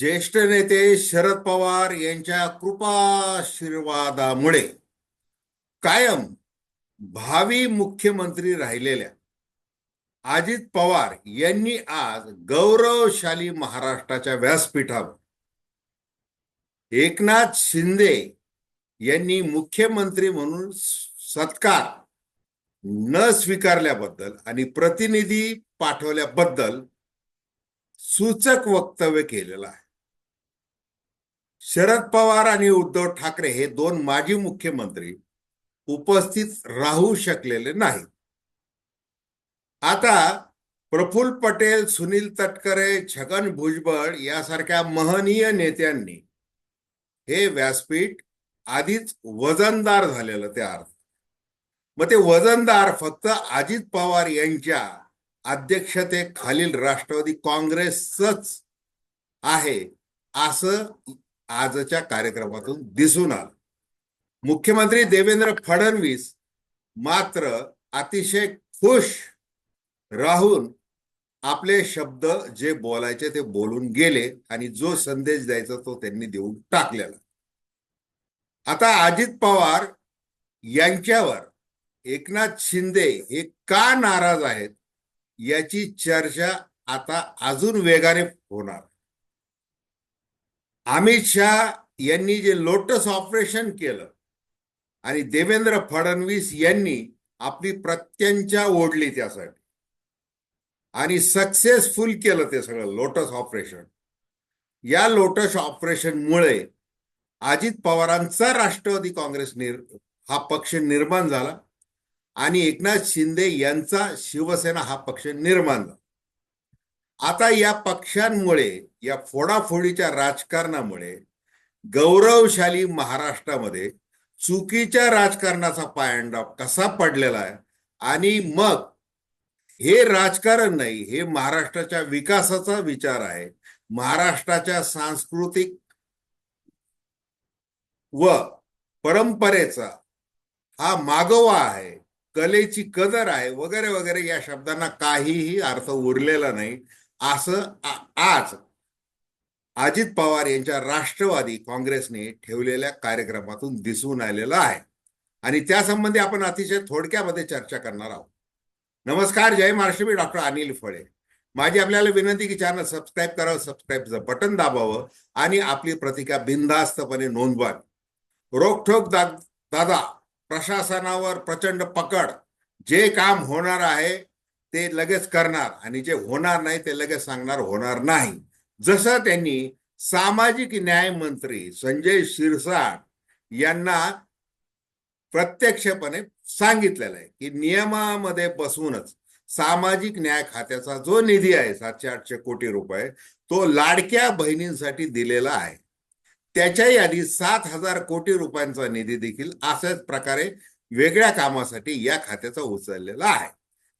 ज्येष्ठ नेते शरद पवार यांच्या कृपाशीर्वादामुळे कायम भावी मुख्यमंत्री राहिलेल्या अजित पवार यांनी आज गौरवशाली महाराष्ट्राच्या व्यासपीठावर एकनाथ शिंदे यांनी मुख्यमंत्री म्हणून सत्कार न स्वीकारल्याबद्दल आणि प्रतिनिधी पाठवल्याबद्दल सूचक वक्तव्य केलेलं आहे. शरद पवार आणि उद्धव ठाकरे हे दोन माजी मुख्यमंत्री उपस्थित राहू शकलेले नाही आता प्रफुल्ल पटेल सुनील तटकरे छगन भुजबळ यासारख्या महनीय नेत्यांनी हे व्यासपीठ आधीच वजनदार झालेलं त्या अर्थ मग ते वजनदार फक्त अजित पवार यांच्या अध्यक्षतेखालील राष्ट्रवादी काँग्रेसच आहे असं आजच्या कार्यक्रमातून दिसून आलं. मुख्यमंत्री देवेंद्र फडणवीस मात्र अतिशय खुश राहून आपले शब्द जे बोलायचे ते बोलून गेले आणि जो संदेश द्यायचा तो त्यांनी देऊन टाकलेला. आता अजित पवार यांच्यावर एकनाथ शिंदे हे का नाराज आहेत याची चर्चा आता अजून वेगाने होणार. अमित शहा यांनी जे लोटस ऑपरेशन केलं आणि देवेंद्र फडणवीस यांनी आपली प्रत्यंचा ओढली त्यासाठी. आणि सक्सेसफुल केलं ते सगळं लोटस ऑपरेशन. या लोटस ऑपरेशनमुळे अजित पवारांचा राष्ट्रवादी काँग्रेस निर हा पक्ष निर्माण झाला आणि एकनाथ शिंदे यांचा शिवसेना हा पक्ष निर्माण झाला. आता या पक्षांमुळे या फोडाफोडीच्या राजकारणामुळे गौरवशाली महाराष्ट्रामध्ये चुकीच्या राजकारणाचा पायंडा कसा पडलेला आहे? आणि मग हे राजकारण नाही हे महाराष्ट्राच्या विकासाचा विचार आहे. महाराष्ट्राच्या सांस्कृतिक व परंपरेचा हा मागोवा आहे. कलेची कदर आहे वगैरे वगैरे या शब्दांना काहीही अर्थ उरलेला नाही. असं आज अजित पवार यांच्या राष्ट्रवादी काँग्रेसने ठेवलेल्या कार्यक्रमातून दिसून आलेलं आहे. आणि त्यासंबंधी आपण अतिशय थोडक्यामध्ये चर्चा करणार आहोत. नमस्कार जय महाराष्ट्र मी डॉक्टर अनिल फळे. माझी आपल्याला विनंती की चॅनल सबस्क्राईब करावं सबस्क्राईबचं बटन दाबावं आणि आपली प्रतिका बिनधास्तपणे नोंदवावी रोखोक दा दादा प्रशासनावर प्रचंड पकड. जे काम होणार आहे ते लगेच करणार आणि जे होणार नाही ते लगेच सांगणार होणार नाही. जसं त्यांनी सामाजिक न्याय मंत्री संजय शिरसाट यांना प्रत्यक्षपणे सांगितलेलं आहे की नियमामध्ये बसवूनच सामाजिक न्याय खात्याचा जो निधी आहे सातशे आठशे कोटी रुपये तो लाडक्या बहिणींसाठी दिलेला आहे. त्याच्याही आधी सात हजार कोटी रुपयांचा निधी देखील अशाच प्रकारे वेगळ्या कामासाठी या खात्याचा उचललेला आहे.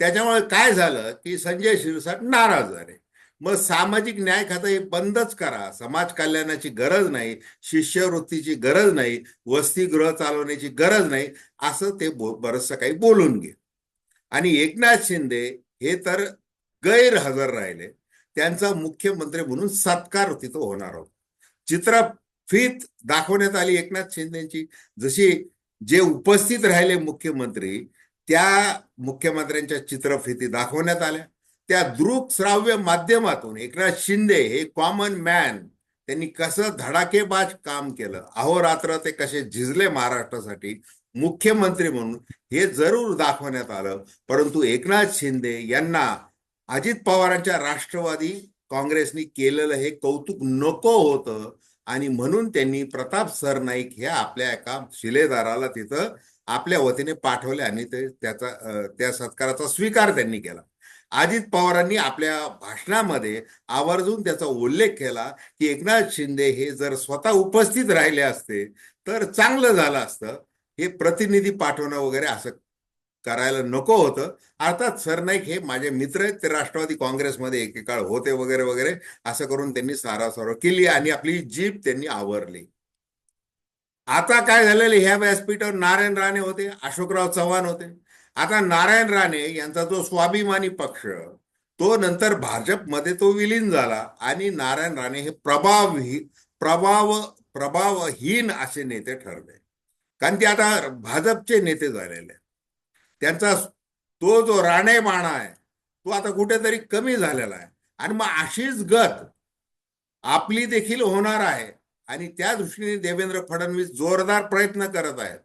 त्याच्यामुळे काय झालं की संजय शिरसाट नाराज झाले. मग सामाजिक न्याय खातं हे बंदच करा. समाज कल्याणाची गरज नाही शिष्यवृत्तीची गरज नाही वसतिगृह चालवण्याची गरज नाही असं ते बरचसं काही बोलून घे आणि एकनाथ शिंदे हे तर गैरहजर राहिले. त्यांचा मुख्यमंत्री म्हणून सत्कार तिथं होणार होता. चित्रफीत दाखवण्यात आली एकनाथ शिंदेची. जशी जे उपस्थित राहिले मुख्यमंत्री त्या मुख्यमंत्र्यांच्या चित्रफिती दाखवण्यात आल्या. त्या दृकश्राव्य माध्यमातून एकनाथ शिंदे हे कॉमन मॅन त्यांनी कसं धडाकेबाज काम केलं? अहोरात्र ते कसे झिजले महाराष्ट्रासाठी? मुख्यमंत्री म्हणून हे जरूर दाखवण्यात आलं. परंतु एकनाथ शिंदे यांना अजित पवारांच्या राष्ट्रवादी काँग्रेसनी केलेलं हे कौतुक नको होतं. आणि म्हणून त्यांनी प्रताप सरनाईक हे आपल्या एका शिलेदाराला तिथं आपल्या वतीने पाठवले आणि ते त्याचा त्या सत्काराचा स्वीकार त्यांनी केला. अजित पवारांनी आपल्या भाषणामध्ये आवर्जून त्याचा उल्लेख केला की एकनाथ शिंदे हे जर स्वतः उपस्थित राहिले असते तर चांगलं झालं असतं. हे प्रतिनिधी पाठवणं वगैरे असं करायला नको होतं. अर्थात सरनाईक हे माझे मित्र आहेत ते राष्ट्रवादी काँग्रेसमध्ये एकेकाळ होते वगैरे वगैरे असं करून त्यांनी सारासार केली आणि आपली जीभ त्यांनी आवरली. आता काय झालेलं ह्या व्यासपीठावर नारायण राणे होते अशोकराव चव्हाण होते. आता नारायण राणे यांचा जो स्वाभिमानी पक्ष तो नंतर भाजपमध्ये तो विलीन झाला आणि नारायण राणे हे प्रभाव प्रभाव प्रभावहीन असे नेते ठरले. कारण ते आता भाजपचे नेते झालेले त्यांचा तो जो राणे बाणा आहे तो आता कुठेतरी कमी झालेला आहे. आणि मग अशीच गत आपली देखील होणार आहे. आणि त्या दृष्टीने देवेंद्र फडणवीस जोरदार प्रयत्न करत आहेत.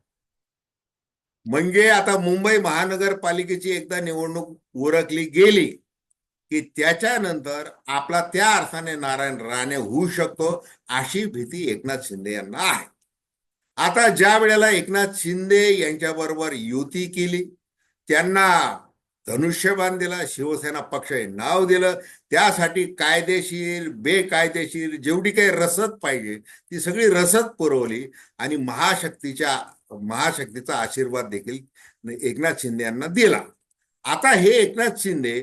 म्हणजे आता मुंबई महानगरपालिकेची एकदा निवडणूक उरकली गेली की त्याच्यानंतर आपला त्या अर्थाने नारायण राणे होऊ शकतो अशी भीती एकनाथ शिंदे यांना आहे. आता ज्या वेळेला एकनाथ शिंदे यांच्याबरोबर युती केली त्यांना धनुष्यबाण दिला शिवसेना पक्ष हे नाव दिलं त्यासाठी कायदेशीर बेकायदेशीर जेवढी काही रसद पाहिजे ती सगळी रसद पुरवली आणि महाशक्तीच्या महाशक्तीचा आशीर्वाद देखील एकनाथ शिंदे यांना दिला. आता हे एकनाथ शिंदे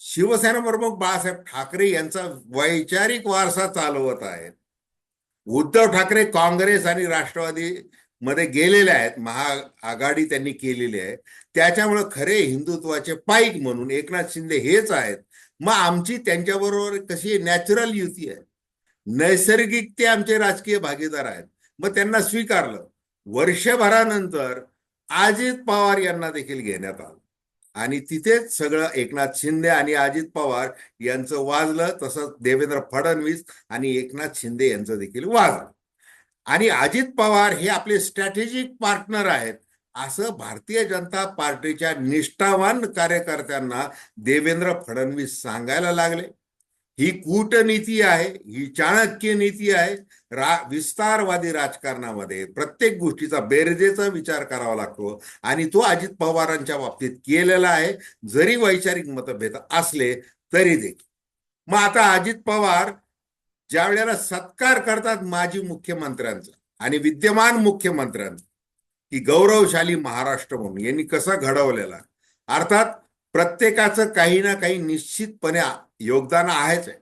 शिवसेना प्रमुख बाळासाहेब ठाकरे यांचा वैचारिक वारसा चालवत आहेत. उद्धव ठाकरे काँग्रेस आणि राष्ट्रवादी मध्ये गेलेले आहेत महाआघाडी त्यांनी केलेली आहे. त्याच्यामुळे खरे हिंदुत्वाचे पाईक म्हणून एकनाथ शिंदे हेच आहेत. मग आमची त्यांच्याबरोबर कशी नॅचरल युती आहे. नैसर्गिक ते आमचे राजकीय भागीदार आहेत. मग त्यांना स्वीकारलं. वर्षभरानंतर अजित पवार यांना देखील घेण्यात आलं. आणि तिथेच सगळं एकनाथ शिंदे आणि अजित पवार यांचं वाजलं तसंच देवेंद्र फडणवीस आणि एकनाथ शिंदे यांचं देखील वाजलं. आणि अजित पवार हे आपले स्ट्रॅटेजिक पार्टनर आहेत. असं भारतीय जनता पार्टीच्या निष्ठावान कार्यकर्त्यांना देवेंद्र फडणवीस सांगायला लागले. ही कूटनीती आहे ही चाणक्य नीती आहे. रा विस्तारवादी राजकारणामध्ये प्रत्येक गोष्टीचा बेरजेचा विचार करावा लागतो आणि तो अजित पवारांच्या बाबतीत केलेला आहे. जरी वैचारिक मतभेद असले तरी देखील. मग आता अजित पवार ज्या वेळेला सत्कार करतात माजी मुख्यमंत्र्यांचा आणि विद्यमान मुख्यमंत्र्यांचा की गौरवशाली महाराष्ट्र म्हणून यांनी कसा घडवलेला अर्थात प्रत्येकाचं काही ना काही निश्चितपणे योगदान आहेच आहे.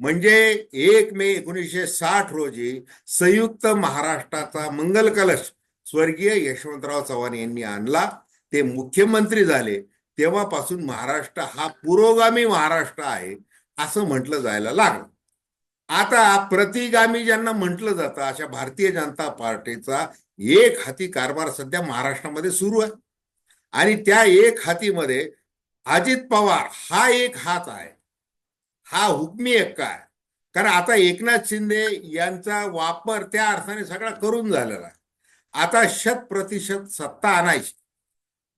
म्हणजे एक मे एकोणीसशे साठ रोजी संयुक्त महाराष्ट्राचा मंगल कलश स्वर्गीय यशवंतराव चव्हाण यांनी आणला ते मुख्यमंत्री झाले तेव्हापासून महाराष्ट्र हा पुरोगामी महाराष्ट्र आहे असं म्हटलं जायला लागलं. आता प्रतिगामी ज्यांना म्हटलं जातं अशा भारतीय जनता पार्टीचा एक हाती कारभार सध्या महाराष्ट्रामध्ये सुरू आहे. आणि त्या एक हातीमध्ये अजित पवार हा एक हात आहे. हा हुकमी एक काय कारण आता एकनाथ शिंदे यांचा वापर त्या अर्थाने सगळा करून झालेला आता शत प्रतिशत सत्ता आणायची.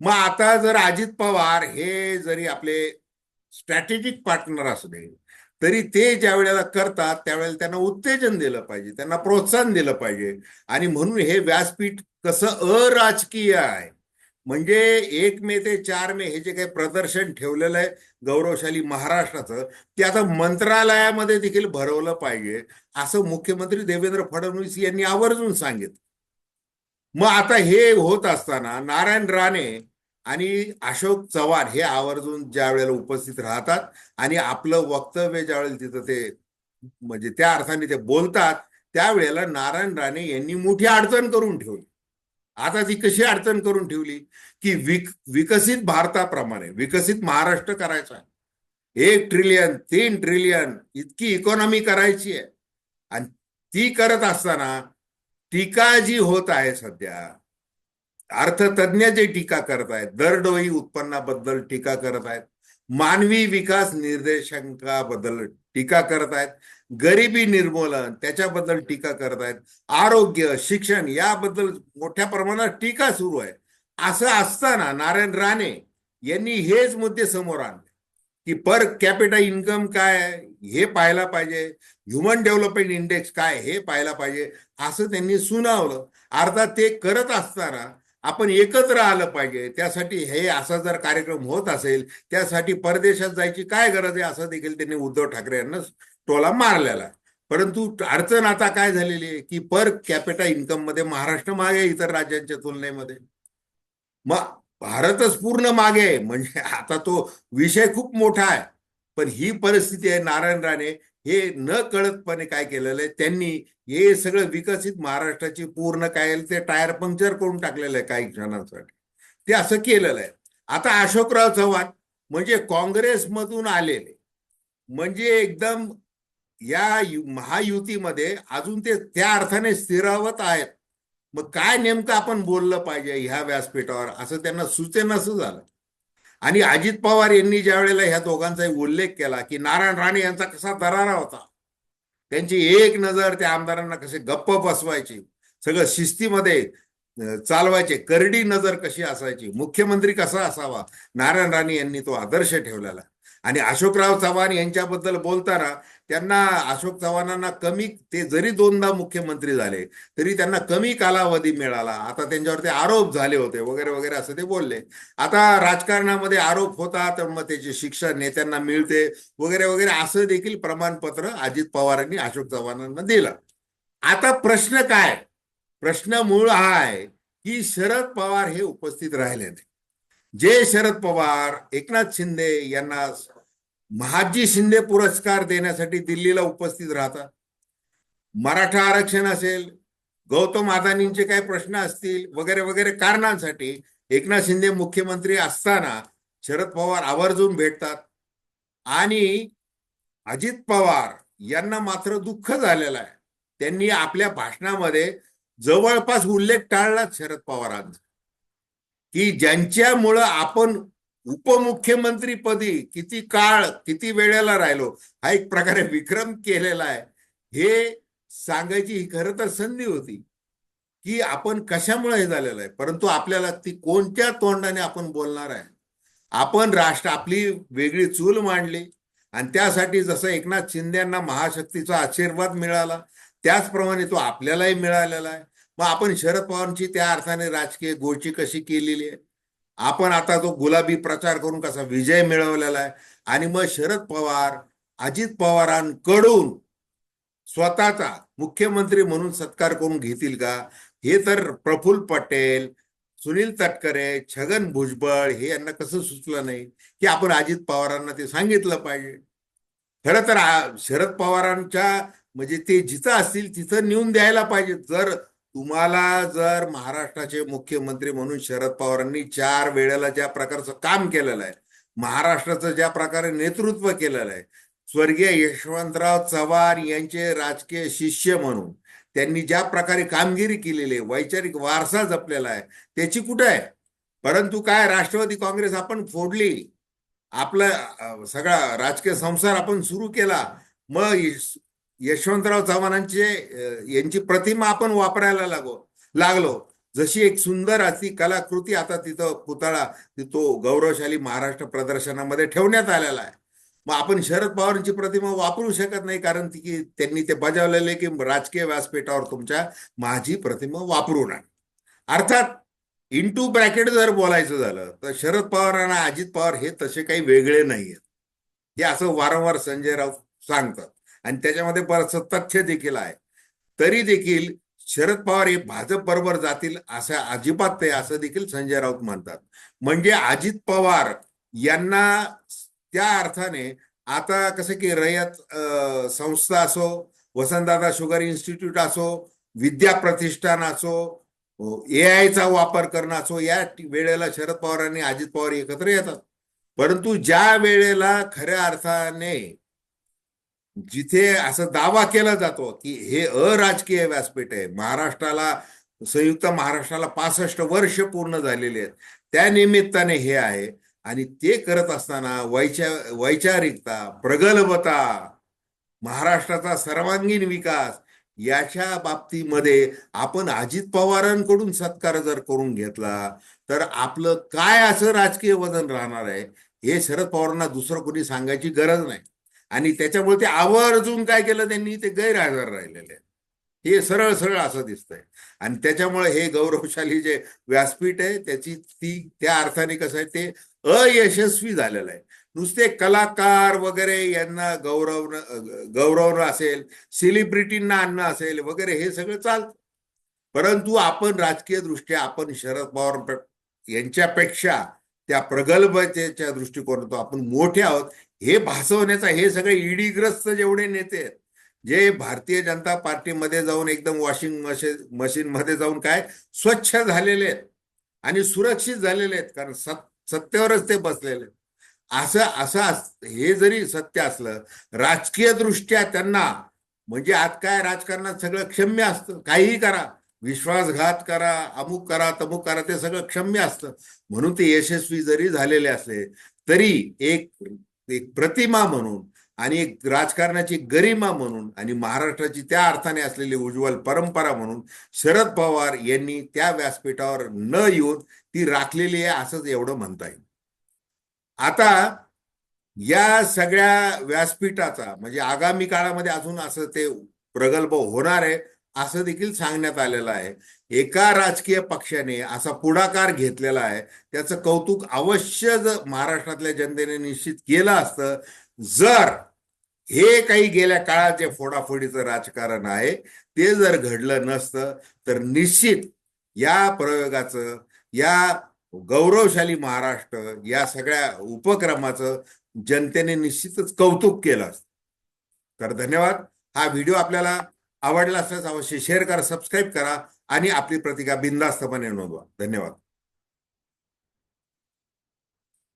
मग आता जर अजित पवार हे जरी आपले स्ट्रॅटेजिक पार्टनर असू दे तरी ते ज्या वेळेला करतात त्यावेळेला त्यांना उत्तेजन दिलं पाहिजे त्यांना प्रोत्साहन दिलं पाहिजे. आणि म्हणून हे व्यासपीठ कसं अराजकीय आहे. म्हणजे एक मे ते चार मे हे जे काही प्रदर्शन ठेवलेलं आहे गौरवशाली महाराष्ट्राचं ते आता मंत्रालयामध्ये देखील भरवलं पाहिजे असं मुख्यमंत्री देवेंद्र फडणवीस यांनी आवर्जून सांगितलं. मग आता हे होत असताना नारायण राणे आणि अशोक चव्हाण हे आवर्जून ज्या वेळेला उपस्थित राहतात आणि आपलं वक्तव्य ज्या वेळेला तिथं ते म्हणजे त्या अर्थाने ते बोलतात त्यावेळेला नारायण राणे यांनी मोठी अडचण करून ठेवली. आता ती कशी अडचण करून ठेवली? की विक विकसित भारताप्रमाणे विकसित महाराष्ट्र करायचा आहे. एक ट्रिलियन तीन ट्रिलियन इतकी इकॉनॉमी करायची आहे. आणि ती करत असताना टीका जी होत आहे सध्या अर्थतज्ञ जे टीका करत आहेत दरडोई उत्पन्नाबद्दल टीका करत आहेत मानवी विकास निर्देशांकाबद्दल टीका करत आहेत गरिबी निर्मूलन त्याच्याबद्दल टीका करत आहेत आरोग्य शिक्षण याबद्दल मोठ्या प्रमाणात टीका सुरू आहे. असं असताना नारायण राणे यांनी हेच मुद्दे समोर आणले की पर कॅपिटल इन्कम काय हे पाहायला पाहिजे. ह्युमन डेव्हलपमेंट इंडेक्स काय हे पाहायला पाहिजे. असं त्यांनी सुनावलं. अर्थात ते करत असताना आपण एकत्र आलं पाहिजे. त्यासाठी हे असा जर कार्यक्रम होत असेल त्यासाठी परदेशात जायची काय गरज आहे? असं देखील त्यांनी उद्धव ठाकरे यांना टोला मारलेला परंतु अडचण आता काय झालेली आहे की पर कॅपिटा इन्कममध्ये महाराष्ट्र मागे इतर राज्यांच्या तुलनेमध्ये. मग भारतच पूर्ण मागे आहे. म्हणजे आता तो विषय खूप मोठा आहे. पण ही परिस्थिती आहे नारायण राणे. हे न कळतपणे काय केलेलं आहे? त्यांनी हे सगळं विकसित महाराष्ट्राची पूर्ण काय ते टायर पंक्चर करून टाकलेलं आहे काही क्षणांसाठी. ते असं केलेलं आहे. आता अशोकराव चव्हाण म्हणजे काँग्रेसमधून आलेले. म्हणजे एकदम या महायुतीमध्ये अजून ते त्या अर्थाने स्थिरावत आहेत. मग काय नेमकं आपण बोललं पाहिजे ह्या व्यासपीठावर? असं त्यांना सुचेनासं झालं. आणि अजित पवार यांनी ज्या वेळेला ह्या दोघांचाही उल्लेख केला की नारायण राणे यांचा कसा दरारा होता? त्यांची एक नजर त्या आमदारांना कसे गप्प बसवायची सगळं शिस्तीमध्ये चालवायचे करडी नजर कशी असायची मुख्यमंत्री कसा असावा नारायण राणे यांनी तो आदर्श ठेवलेला. आणि अशोकराव चव्हाण यांच्याबद्दल बोलताना त्यांना अशोक चव्हाणांना कमी ते जरी दोनदा मुख्यमंत्री झाले तरी त्यांना कमी कालावधी मिळाला. आता त्यांच्यावरती आरोप झाले होते वगैरे वगैरे असं ते बोलले. आता राजकारणामध्ये आरोप होता तर मग त्याची शिक्षा नेत्यांना मिळते वगैरे वगैरे असं देखील प्रमाणपत्र अजित पवारांनी अशोक चव्हाणांना दिलं. आता प्रश्न काय? प्रश्न मूळ हा आहे की शरद पवार हे उपस्थित राहिले नाही जे शरद पवार एकनाथ शिंदे यांना महाजी शिंदे पुरस्कार देण्यासाठी दिल्लीला उपस्थित राहतात. मराठा आरक्षण असेल गौतम अदानींचे काही प्रश्न असतील वगैरे वगैरे कारणांसाठी एकनाथ शिंदे मुख्यमंत्री असताना शरद पवार आवर्जून भेटतात. आणि अजित पवार यांना मात्र दुःख झालेलं आहे. त्यांनी आपल्या भाषणामध्ये जवळपास उल्लेख टाळलाच शरद पवारांचा. की ज्यांच्यामुळं आपण उपमुख्यमंत्रीपदी किती काळ किती वेळेला राहिलो हा एक प्रकारे विक्रम केलेला आहे. हे सांगायची ही खरं तर संधी होती की आपण कशामुळे हे झालेलं आहे? परंतु आपल्याला ती कोणत्या तोंडाने आपण बोलणार आहे? आपण राष्ट्र आपली वेगळी चूल मांडली आणि त्यासाठी जसं एकनाथ शिंदेना महाशक्तीचा आशीर्वाद मिळाला त्याचप्रमाणे तो आपल्यालाही मिळालेला आहे. मग आपण शरद पवारांची त्या अर्थाने राजकीय गोष्टी कशी केलेली आहे? आपण आता तो गुलाबी प्रचार करून कसा विजय मिळवलेला आहे. आणि मग शरद पवार अजित पवारांकडून स्वतःचा मुख्यमंत्री म्हणून सत्कार करून घेतील का? हे तर प्रफुल्ल पटेल सुनील तटकरे छगन भुजबळ हे यांना कसं सुचलं नाही? की आपण अजित पवारांना ते सांगितलं पाहिजे. खरं तर शरद पवारांच्या म्हणजे ते जिथं असतील तिथं नेऊन द्यायला पाहिजे. जर तुम्हाला जर महाराष्ट्राचे मुख्यमंत्री म्हणून शरद पवारांनी चार वेळेला ज्या प्रकारचं काम केलेलं आहे महाराष्ट्राचं ज्या प्रकारे नेतृत्व केलेलं आहे स्वर्गीय यशवंतराव चव्हाण यांचे राजकीय शिष्य म्हणून त्यांनी ज्या प्रकारे कामगिरी केलेली आहे वैचारिक वारसा जपलेला आहे त्याची कुठं आहे? परंतु काय राष्ट्रवादी काँग्रेस आपण फोडली आपला सगळा राजकीय संसार आपण सुरू केला मग यशवंतराव चव्हाणांचे यांची प्रतिमा आपण वापरायला लागो लागलो. जशी एक सुंदर अशी कलाकृती आता तिथं पुतळा तो गौरवशाली महाराष्ट्र प्रदर्शनामध्ये ठेवण्यात आलेला आहे. मग आपण शरद पवारांची प्रतिमा वापरू शकत नाही कारण ती की त्यांनी ते बजावलेले की राजकीय व्यासपीठावर तुमच्या माझी प्रतिमा वापरू नये अर्थात टू ब्रॅकेट जर बोलायचं झालं तर शरद पवार आणि अजित पवार हे तसे काही वेगळे नाही आहेत हे असं वारंवार संजय राऊत सांगतात. आणि त्याच्यामध्ये बरंचसं तथ्य देखील आहे. तरी देखील शरद पवार हे भाजप बरोबर जातील असं अजिबात नाही असं देखील संजय राऊत म्हणतात. म्हणजे अजित पवार यांना त्या अर्थाने आता कसं की रयत संस्था असो वसंतदादा शुगर इन्स्टिट्यूट असो विद्या प्रतिष्ठान असो ए आयचा वापर करणं असो या वेळेला शरद पवार आणि अजित पवार एकत्र येतात. परंतु ज्या वेळेला खऱ्या अर्थाने जिथे असं दावा केला जातो की हे अराजकीय व्यासपीठ आहे महाराष्ट्राला संयुक्त महाराष्ट्राला पासष्ट वर्ष पूर्ण झालेली आहेत. त्या निमित्ताने हे आहे. आणि ते करत असताना वैचा वैचारिकता प्रगल्भता महाराष्ट्राचा सर्वांगीण विकास याच्या बाबतीमध्ये आपण अजित पवारांकडून सत्कार जर करून घेतला तर आपलं काय असं राजकीय वजन राहणार आहे हे शरद पवारांना दुसरं कोणी सांगायची गरज नाही. आणि त्याच्यामुळे ते आवर्जून काय केलं त्यांनी? ते गैरहजर राहिलेले आहेत. हे सरळ सरळ असं दिसतंय. आणि त्याच्यामुळे हे गौरवशाली जे व्यासपीठ आहे त्याची ती त्या अर्थाने कसं आहे ते अयशस्वी झालेलं आहे. नुसते कलाकार वगैरे यांना गौरवणं गौरवणं असेल सेलिब्रिटींना आणणं असेल वगैरे हे सगळं चालतं. परंतु आपण राजकीय दृष्ट्या आपण शरद पवार यांच्यापेक्षा त्या प्रगल्भतेच्या दृष्टिकोनातून आपण मोठे आहोत. हे भासवण्याचा हे सगळे ईडीग्रस्त जेवढे नेते आहेत जे भारतीय जनता पार्टीमध्ये जाऊन एकदम वॉशिंग मशीन मशीन मध्ये जाऊन काय स्वच्छ झालेले आहेत आणि सुरक्षित झालेले आहेत कारण सत- सत्तेवरच ते बसलेले असं असं हे जरी सत्य असलं राजकीय दृष्ट्या त्यांना म्हणजे आज काय राजकारणात सगळं क्षम्य असतं काहीही करा विश्वासघात करा अमुक करा तमुक करा ते सगळं क्षम्य असतं. म्हणून ते यशस्वी जरी झालेले असले तरी एक एक प्रतिमा म्हणून आणि एक राजकारणाची गरिमा म्हणून आणि महाराष्ट्राची त्या अर्थाने असलेली उज्ज्वल परंपरा म्हणून शरद पवार यांनी त्या व्यासपीठावर न येऊन ती राखलेली आहे असंच एवढं म्हणता येईल. आता या सगळ्या व्यासपीठाचा म्हणजे आगामी काळामध्ये अजून असं ते प्रगल्भ होणार आहे असं देखील सांगण्यात आलेलं आहे. एका राजकीय पक्षाने असा पुढाकार घेतलेला आहे त्याचं कौतुक अवश्य जर महाराष्ट्रातल्या जनतेने निश्चित केलं असतं. जर हे काही गेल्या काळात जे फोडाफोडीचं राजकारण आहे ते जर घडलं नसतं तर निश्चित या प्रयोगाचं या गौरवशाली महाराष्ट्र या सगळ्या उपक्रमाचं जनतेने निश्चितच कौतुक केलं असतं. तर धन्यवाद. हा व्हिडिओ आपल्याला आवडला असल्यास अवश्य शेअर करा सबस्क्राईब करा. आणि आपली प्रतिका बिनधास्तपणे नोंदवा. धन्यवाद.